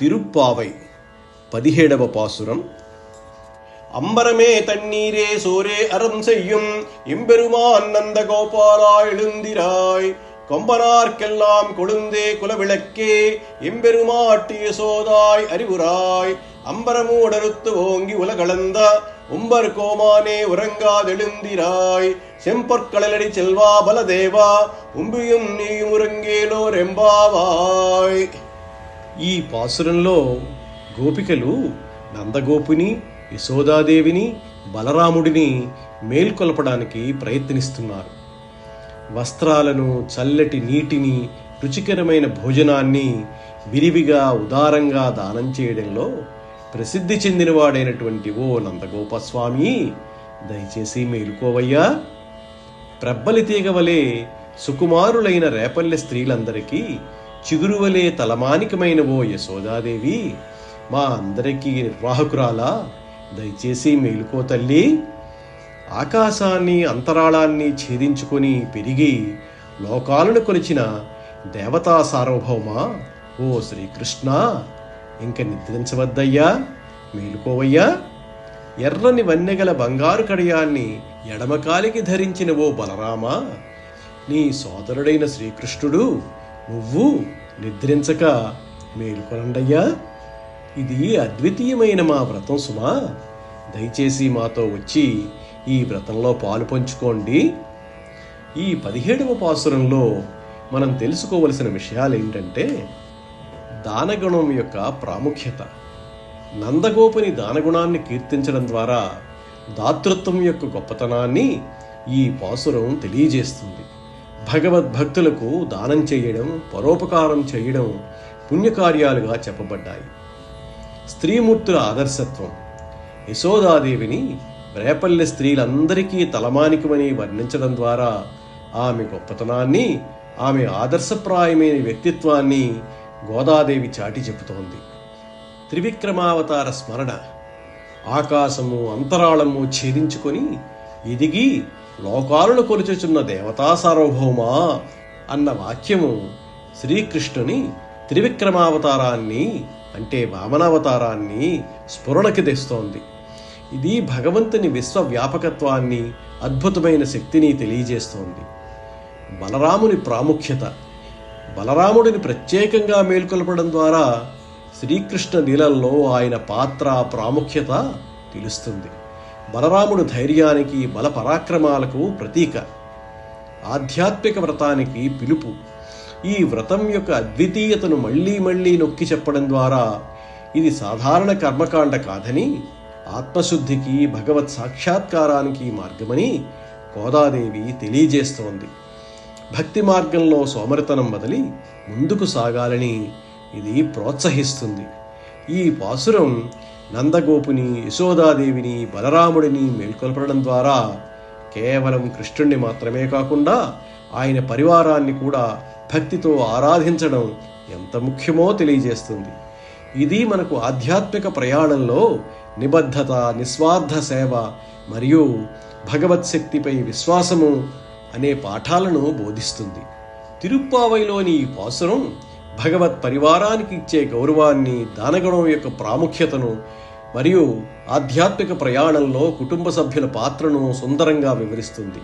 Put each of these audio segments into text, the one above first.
திருப்பாவை பதிகேடவ பாசுரம். அம்பரமே தண்ணீரே சோரே அறம் செய்யும் எம்பெருமான் நந்த கோபாலா எழுந்திராய். கொம்பனார்க்கெல்லாம் கொழுந்தே குலவிளக்கே எம்பெருமாட்டிய சோதாய் அறிவுராய் அம்பரமூடறுத்து ஓங்கி உலகளந்த உம்பர் கோமானே உறங்காதெழுந்திராய் செம்பற்களலடி செல்வா பலதேவா உம்பியும் நீயும் உறங்கேலோர் எம்பாவாய். ఈ పాసురంలో గోపికలు నందగోపిని యశోదాదేవిని బలరాముడిని మేల్కొలపడానికి ప్రయత్నిస్తున్నారు. వస్త్రాలను చల్లటి నీటిని రుచికరమైన భోజనాన్ని విరివిగా ఉదారంగా దానం చేయడంలో ప్రసిద్ధి చెందినవాడైనటువంటి ఓ నందగోపస్వామి దయచేసి మేలుకోవయ్యా. ప్రబ్బలి తీగ వలె సుకుమారులైన రేపల్లె స్త్రీలందరికీ చిగురువలే తలమానికమైన ఓ యశోదాదేవి. మా అందరికీ నిర్వాహకురాలా దయచేసి మేలుకో తల్లి. ఆకాశాన్ని అంతరాళాన్ని ఛేదించుకొని పెరిగి లోకాలను కొలిచిన దేవతా సార్వభౌమ ఓ శ్రీకృష్ణ ఇంక నిద్రించవద్దయ్యా మేలుకోవయ్యా. ఎర్రని వన్నెగల బంగారు కడియాన్ని ఎడమకాలికి ధరించిన ఓ బలరామ నీ సోదరుడైన శ్రీకృష్ణుడు నువ్వు నిద్రించక మేలుకొనండయ్యా. ఇది అద్వితీయమైన మా వ్రతం సుమా. దయచేసి మాతో వచ్చి ఈ వ్రతంలో పాలు పంచుకోండి. ఈ పదిహేడవ పాసురంలో మనం తెలుసుకోవలసిన విషయాలు ఏంటంటే దానగుణం యొక్క ప్రాముఖ్యత. నందగోపుని దానగుణాన్ని కీర్తించడం ద్వారా దాతృత్వం యొక్క గొప్పతనాన్ని ఈ పాసురం తెలియజేస్తుంది. భగవద్భక్తులకు దానం చేయడం పరోపకారం చేయడం పుణ్యకార్యాలుగా చెప్పబడ్డాయి. స్త్రీమూర్తుల ఆదర్శత్వం. యశోదాదేవిని రేపల్లె స్త్రీలందరికీ తలమానికమని వర్ణించడం ద్వారా ఆమె గొప్పతనాన్ని ఆమె ఆదర్శప్రాయమైన వ్యక్తిత్వాన్ని గోదాదేవి చాటి చెబుతోంది. త్రివిక్రమావతార స్మరణ. ఆకాశము అంతరాళము ఛేదించుకొని ఎదిగి లోకాలను కొలుచుచున్న దేవతా సార్వభౌమా అన్న వాక్యము శ్రీకృష్ణుని త్రివిక్రమావతారాన్ని అంటే వామనావతారాన్ని స్ఫురణకి తెస్తోంది. ఇది భగవంతుని విశ్వవ్యాపకత్వాన్ని అద్భుతమైన శక్తిని తెలియజేస్తోంది. బలరాముని ప్రాముఖ్యత బలరాముడిని ప్రత్యేకంగా మేల్కొల్పడం ద్వారా శ్రీకృష్ణ లీలల్లో ఆయన పాత్ర ప్రాముఖ్యత తెలుస్తుంది. బలరాముడు ధైర్యానికి బల పరాక్రమాలకు ప్రతీక. ఆధ్యాత్మిక వ్రతానికి పిలుపు. ఈ వ్రతం యొక్క అద్వితీయతను మళ్ళీ మళ్ళీ నొక్కి చెప్పడం ద్వారా ఇది సాధారణ కర్మకాండ కాదని ఆత్మశుద్ధికి భగవత్ సాక్షాత్కారానికి మార్గమని గోదాదేవి తెలియజేస్తోంది. భక్తి మార్గంలో సోమరితనం బదిలి ముందుకు సాగాలని ఇది ప్రోత్సహిస్తుంది. ఈ పాసురం నందగోపుని యశోదాదేవిని బలరాముడిని మేల్కొల్పడం ద్వారా కేవలం కృష్ణుణ్ణి మాత్రమే కాకుండా ఆయన పరివారాన్ని కూడా భక్తితో ఆరాధించడం ఎంత ముఖ్యమో తెలియజేస్తుంది. ఇది మనకు ఆధ్యాత్మిక ప్రయాణంలో నిబద్ధత నిస్వార్థ సేవ మరియు భగవత్ శక్తిపై విశ్వాసము అనే పాఠాలను బోధిస్తుంది. తిరుప్పావైలోని ఈ పాసురం భగవత్ పరివారానికి ఇచ్చే గౌరవాన్ని దానగుణం యొక్క ప్రాముఖ్యతను మరియు ఆధ్యాత్మిక ప్రయాణంలో కుటుంబ సభ్యుల పాత్రను సుందరంగా వివరిస్తుంది.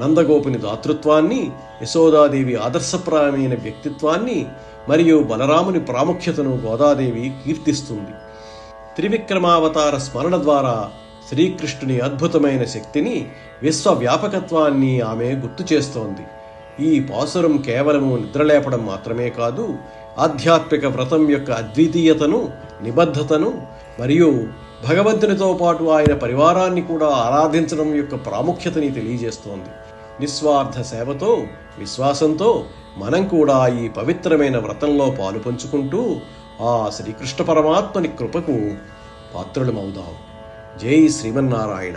నందగోపుని దాతృత్వాన్ని యశోదాదేవి ఆదర్శప్రాయమైన వ్యక్తిత్వాన్ని మరియు బలరాముని ప్రాముఖ్యతను గోదాదేవి కీర్తిస్తుంది. త్రివిక్రమావతార స్మరణ ద్వారా శ్రీకృష్ణుని అద్భుతమైన శక్తిని విశ్వవ్యాపకత్వాన్ని ఆమె గుర్తు చేస్తోంది. ఈ పాసురం కేవలము నిద్రలేపడం మాత్రమే కాదు ఆధ్యాత్మిక వ్రతం యొక్క అద్వితీయతను నిబద్ధతను మరియు భగవంతునితో పాటు ఆయన పరివారాన్ని కూడా ఆరాధించడం యొక్క ప్రాముఖ్యతని తెలియజేస్తోంది. నిస్వార్థ సేవతో విశ్వాసంతో మనం కూడా ఈ పవిత్రమైన వ్రతంలో పాలు పంచుకుంటూ ఆ శ్రీకృష్ణ పరమాత్మని కృపకు పాత్రులమవుదాం. జై శ్రీమన్నారాయణ.